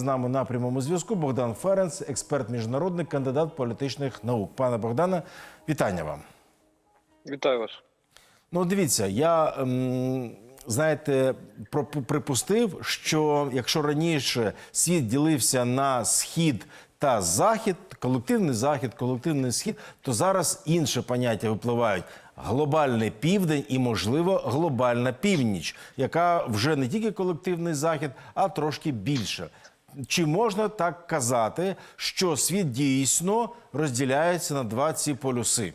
З нами на прямому зв'язку Богдан Ференц, експерт міжнародник, кандидат політичних наук. Пане Богдане, вітання вам. Вітаю вас. Ну, дивіться, я ем, знаєте, припустив, що якщо раніше світ ділився на схід та захід, колективний захід, колективний схід, то зараз інше поняття випливають. Глобальний південь і, можливо, глобальна північ, яка вже не тільки колективний захід, а трошки більше. Чи можна так казати, що світ дійсно розділяється на два ці полюси?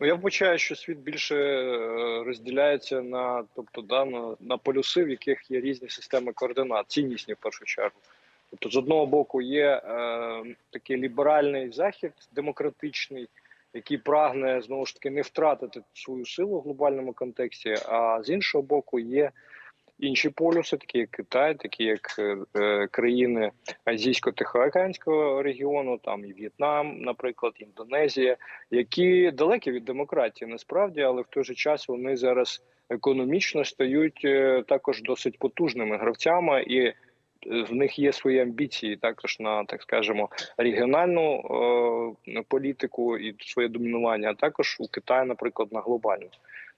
Ну я вбачаю, що світ більше е, розділяється на, тобто, да, на, на полюси, в яких є різні системи координат, ціннісні в першу чергу. Тобто, з одного боку, є е, такий ліберальний захід, демократичний, який прагне знову ж таки не втратити свою силу в глобальному контексті. А з іншого боку, є інші полюси, такі як Китай, такі як е, е, країни Азійсько-Тихоокеанського регіону, там і В'єтнам, наприклад, Індонезія, які далекі від демократії насправді, але в той же час вони зараз економічно стають е, також досить потужними гравцями і. В них є свої амбіції також на так скажемо регіональну е, політику і своє домінування, а також у Китаї, наприклад, на глобальну.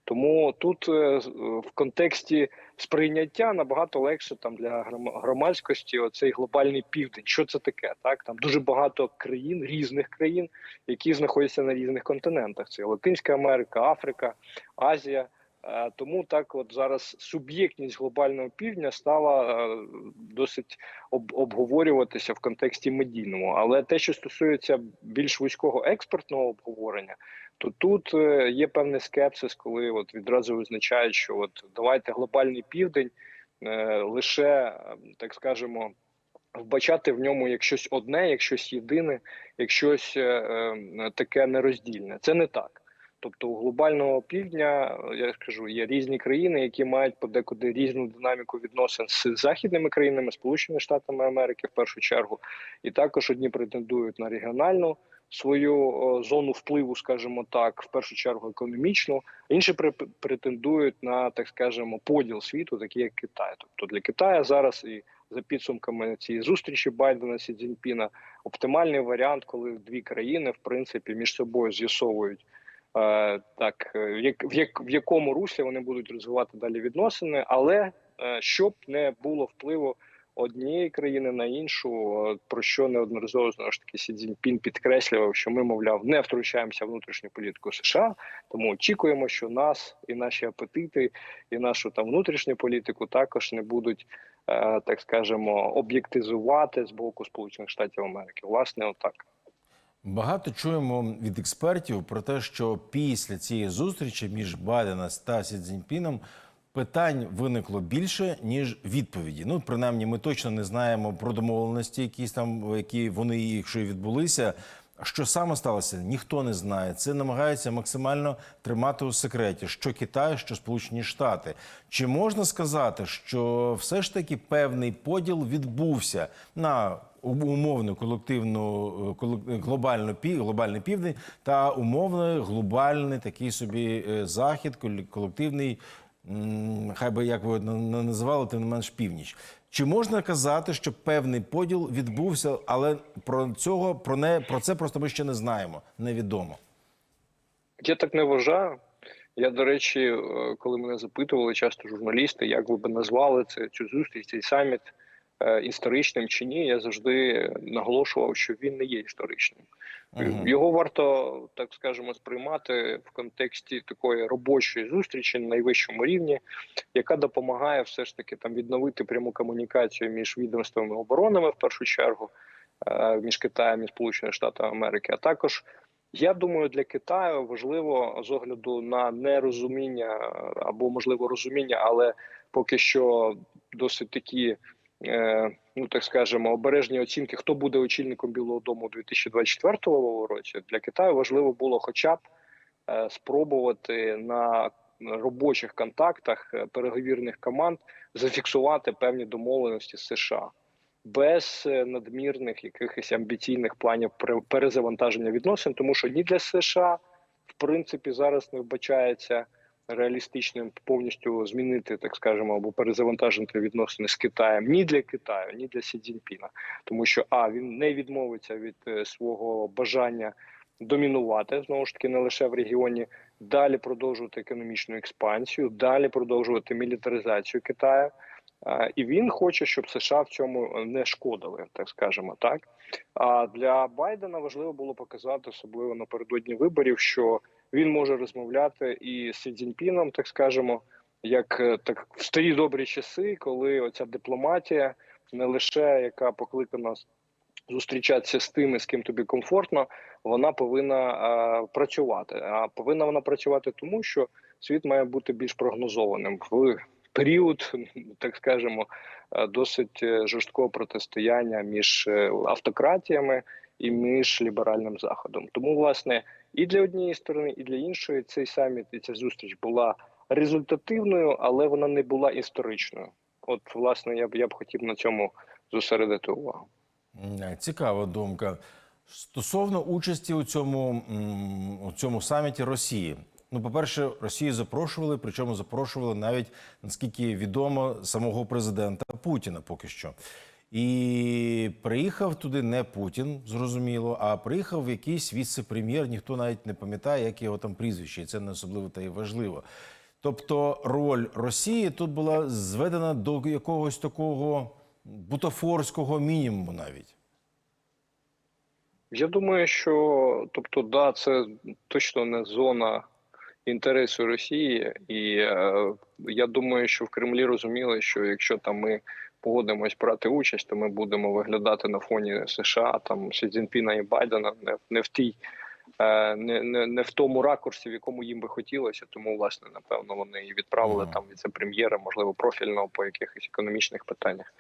Тому тут е, в контексті сприйняття набагато легше там для гром- громадськості оцей глобальний південь. Що це таке? Так там дуже багато країн, різних країн, які знаходяться на різних континентах. Це Латинська Америка, Африка, Азія. Е, Тому так, от зараз суб'єктність глобального півдня стала е, досить об, обговорюватися в контексті медійному. Але те, що стосується більш вузького експертного обговорення, то тут е, є певний скепсис, коли от відразу визначають, що от давайте глобальний південь лише так скажемо. Вбачати в ньому як щось одне, як щось єдине, як щось е, таке нероздільне. Це не так. Тобто у глобального півдня, е, я кажу, є різні країни, які мають подекуди різну динаміку відносин з західними країнами, Сполученими Штатами Америки в першу чергу, і також одні претендують на регіональну свою зону впливу, скажімо так, в першу чергу економічну. Інші пре- претендують на так скажемо поділ світу, такий як Китай. Тобто для Китаю зараз і за підсумками цієї зустрічі Байдена Сі Цзіньпіна оптимальний варіант, коли дві країни в принципі між собою з'ясовують. Е, Так, е, в як в як в якому руслі вони будуть розвивати далі відносини, але е, щоб не було впливу однієї країни на іншу, про що неодноразово знову ж таки Сі Цзіньпін підкреслював, що ми, мовляв, не втручаємося в внутрішню політику США, тому очікуємо, що нас і наші апетити, і нашу там внутрішню політику також не будуть, так скажемо, об'єктизувати з боку Сполучених Штатів Америки. Власне, отак. Багато чуємо від експертів про те, що після цієї зустрічі між Байдена та Сі Цзіньпіном питань виникло більше ніж відповіді. Ну, принаймні, ми точно не знаємо про домовленості, якісь там, які вони, якщо і відбулися. Що саме сталося, ніхто не знає. Це намагаються максимально тримати у секреті, що Китай, що Сполучені Штати. Чи можна сказати, що все ж таки певний поділ відбувся на умовну колективну е, колек- глобальну глобальний південь та умовно глобальний такий собі е, захід, коле- колективний, хай би як ви на- на- називали, тим не менш північ. Чи можна казати, що певний поділ відбувся, але про цього про не про це просто ми ще не знаємо, невідомо. Я так не вважаю. Я, до речі, е, коли мене запитували часто журналісти, як ви би назвали це цю зустріч, цей саміт е, історичним чи ні, я завжди наголошував, що він не є історичним. Мгм. Його варто так скажемо сприймати в контексті такої робочої зустрічі на найвищому рівні, яка допомагає все ж таки там відновити пряму комунікацію між відомствами оборонами в першу чергу, е, між Китаєм і Сполученими Штатами Америки, а також. Я думаю, для Китаю важливо з огляду на нерозуміння або можливо розуміння, але поки що досить такі, е, ну так скажемо, обережні оцінки, хто буде очільником Білого Дому у 2024 році. Для Китаю важливо було, хоча б е, спробувати на робочих контактах е, переговірних команд зафіксувати певні домовленості з США без е, надмірних якихось амбіційних планів пере- перезавантаження відносин, тому що ні для США в принципі зараз не вбачається реалістичним повністю змінити, так скажемо, або перезавантажити відносини з Китаєм ні для Китаю, ні для Сі Цзіньпіна. Тому що а він не відмовиться від е, свого бажання домінувати знову ж таки не лише в регіоні, далі продовжувати економічну експансію, далі продовжувати мілітаризацію Китаю. І він хоче, щоб США в цьому не шкодили, так скажемо так. А для Байдена важливо було показати, особливо напередодні виборів, що він може розмовляти і з Цзіньпіном, так скажемо, як е, так в старі добрі часи, коли оця дипломатія не лише яка покликана зустрічатися з тими, з ким тобі комфортно, вона повинна е, працювати. А повинна вона працювати тому, що світ має бути більш прогнозованим в період, так скажемо, е, досить жорсткого протистояння між автократіями і між ліберальним заходом. Тому, власне, і для однієї сторони, і для іншої цей саміт і ця зустріч була результативною, але вона не була історичною. От, власне, я б я б хотів на цьому зосередити увагу. Цікава думка. Стосовно участі у цьому, у цьому саміті Росії. Ну, по-перше, Росію запрошували, причому запрошували навіть, наскільки відомо, самого президента Путіна поки що. І приїхав туди не Путін, зрозуміло, а приїхав якийсь віце-прем'єр, ніхто навіть не пам'ятає, як його там прізвище, і це не особливо та й важливо. Тобто роль Росії тут була зведена до якогось такого бутафорського мінімуму навіть. Я думаю, що тобто, да, це точно не зона інтересу Росії, і е, я думаю, що в Кремлі розуміли, що якщо там ми погодимось брати участь, то ми будемо виглядати на фоні США, там Сі Цзіньпіна і Байдена не, не в тій. е, Не, не, не в тому ракурсі, в якому їм би хотілося, тому власне напевно вони і відправили Ага. там віце-прем'єра, можливо, профільного по якихось економічних питаннях.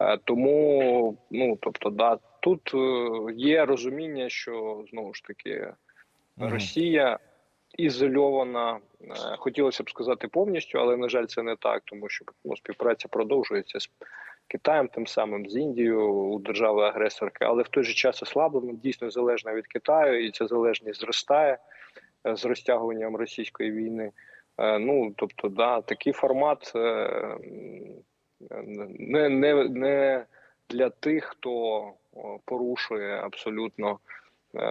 Е, Тому, ну тобто, да, тут е, є розуміння, що знову ж таки. Росія ізольована, е, хотілося б сказати повністю, але на жаль, це не так, тому що ну, співпраця продовжується з Китаєм, тим самим з Індією у держави агресорки, але в той же час ослаблена, дійсно залежна від Китаю, і ця залежність зростає е, з розтягуванням російської війни. Е, Ну тобто, да, такий формат не, не, не для тих, хто порушує абсолютно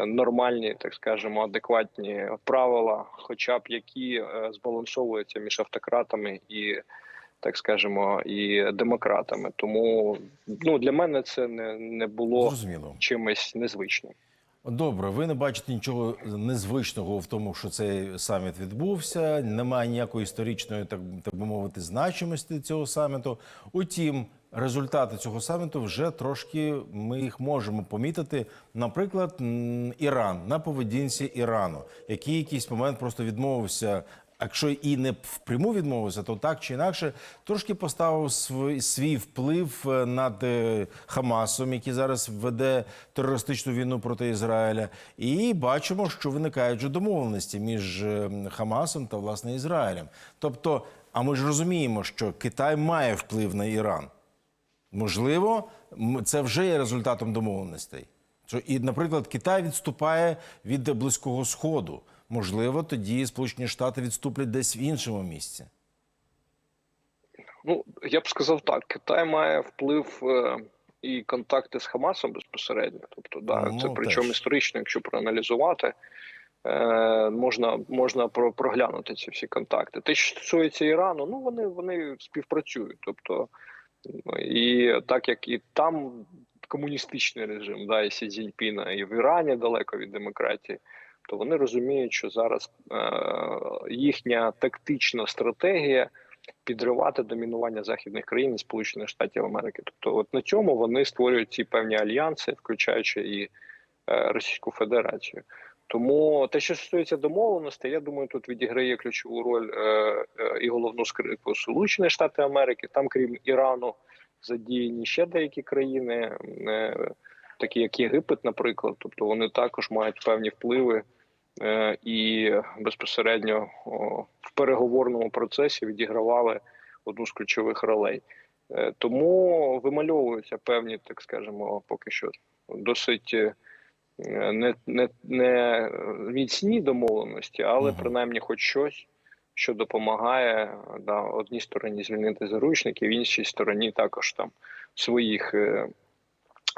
нормальні, так скажемо, адекватні правила, хоча б які е, збалансовуються між автократами і. Так скажемо, і демократами, тому ну для мене це не, не було Зрозуміло. чимось незвичним. Добре, ви не бачите нічого незвичного в тому, що цей саміт відбувся. Немає ніякої історичної, так, так би мовити, значимості цього саміту. Утім, результати цього саміту вже трошки ми їх можемо помітити. Наприклад, Іран на поведінці Ірану, який якийсь момент просто відмовився. Якщо і не впряму відмовився, то так чи інакше трошки поставив свій, вплив е, над е, Хамасом, який зараз веде терористичну війну проти Ізраїля, і бачимо, що виникають вже домовленості між е, Хамасом та власне Ізраїлем. Тобто, а ми ж розуміємо, що Китай має вплив на Іран. Можливо, це вже є результатом домовленостей. І, наприклад, Китай відступає від близького сходу. Можливо, тоді Сполучені Штати відступлять десь в іншому місці. Ну я б сказав так: Китай має вплив е, і контакти з Хамасом безпосередньо. Тобто, да, Ну, це причому теж. історично, якщо проаналізувати, е, можна можна про, проглянути ці всі контакти. Те, що стосується Ірану, ну вони вони співпрацюють. Тобто, і так як і там комуністичний режим, да, і Сі Цзіньпіна, і в Ірані далеко від демократії. То вони розуміють, що зараз е, їхня тактична стратегія підривати домінування західних країн і Сполучених Штатів Америки. Тобто, от на цьому вони створюють ці певні альянси, включаючи і е, Російську Федерацію. Тому те, що стосується домовленостей, я думаю, тут відіграє ключову роль е, е, і головну скрипку Сполучені Штати Америки. Там, крім Ірану, задіяні ще деякі країни, е, такі як Єгипет, наприклад. Тобто вони також мають певні впливи е, і безпосередньо о, в переговорному процесі відігравали одну з ключових ролей. Е, Тому вимальовуються певні, так скажемо, поки що досить е, не, не, не міцні домовленості, але принаймні хоч щось, що допомагає да, одній стороні звільнити заручників, іншій стороні також там своїх е,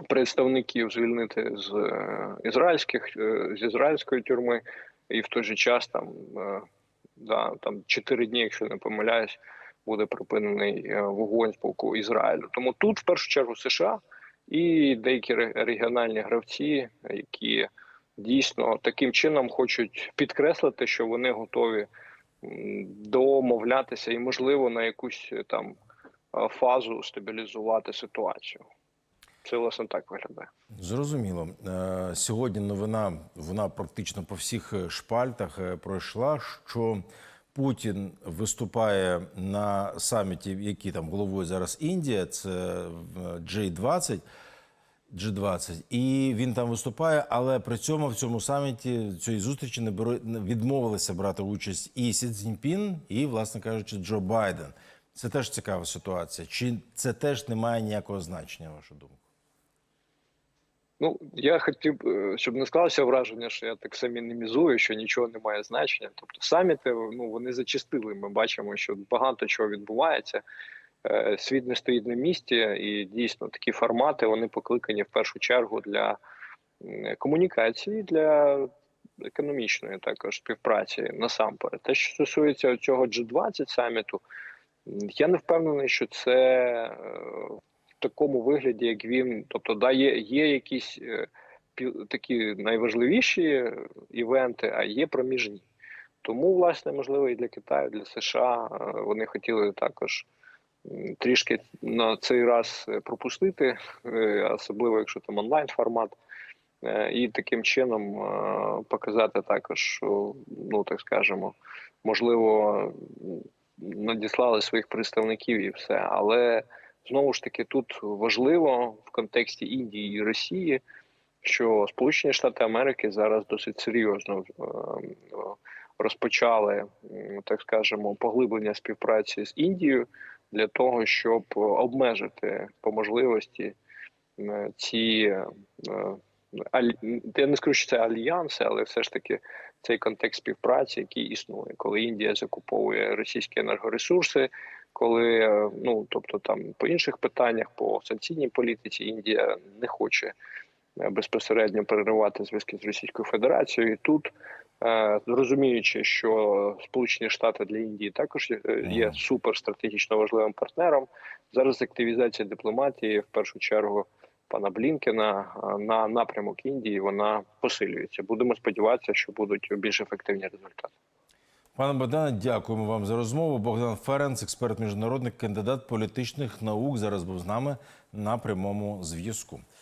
представників звільнити з е, ізраїльських е, з ізраїльської тюрми, і в той же час там, да, там 4 дні, якщо не помиляюсь, буде припинений вогонь з боку Ізраїлю. Тому тут в першу чергу США і деякі регіональні гравці, які дійсно таким чином хочуть підкреслити, що вони готові домовлятися і, можливо, на якусь е, там фазу стабілізувати ситуацію. Це власне так виглядає. Зрозуміло. Е, Сьогодні новина вона практично по всіх е, шпальтах пройшла, що Путін виступає на саміті, який там головою зараз Індія, це е, G20, G20, і він там виступає, але при цьому в цьому саміті цієї зустрічі не беру, відмовилися брати участь і Сі Цзіньпін, і, власне кажучи, Джо Байден. Це теж цікава ситуація. Чи це теж не має ніякого значення, вашу думку? Ну, я хотів, е, щоб не склалося враження, що я так самінімізую, що нічого не має значення. Тобто саміти ну, вони зачастили. Ми бачимо, що багато чого відбувається. Е, Світ не стоїть на місці, і дійсно такі формати вони покликані в першу чергу для комунікації, для економічної також співпраці насамперед. Те, що стосується цього G20 саміту, я не впевнений, що це е, такому вигляді, як він, тобто, да, є, є якісь е, такі найважливіші івенти, а є проміжні. Тому, власне, можливо, і для Китаю, і для США е, вони хотіли також трішки на цей раз е, пропустити, особливо якщо там онлайн формат. І таким чином показати також, ну так скажемо, можливо, надіслали своїх представників і все. Але знову ж таки тут важливо в контексті Індії і Росії, що Сполучені Штати Америки зараз досить серйозно е, е, розпочали, так скажемо, поглиблення співпраці з Індією для того, щоб обмежити по можливості е, ці. е, Я не скажу, що це альянси, але все ж таки цей контекст співпраці, який існує, коли Індія закуповує російські енергоресурси, коли е, ну тобто там по інших питаннях, по санкційній політиці, Індія не хоче е, безпосередньо переривати зв'язки з Російською Федерацією. І тут е, розуміючи, що Сполучені Штати для Індії також є, суперстратегічно важливим партнером. Зараз активізація дипломатії в першу чергу пана Блінкена на напрямок Індії вона посилюється. Будемо сподіватися, що будуть більш ефективні результати. Пане Богдане, дякуємо вам за розмову. Богдан Ференц, експерт міжнародник, кандидат політичних наук, зараз був з нами на прямому зв'язку.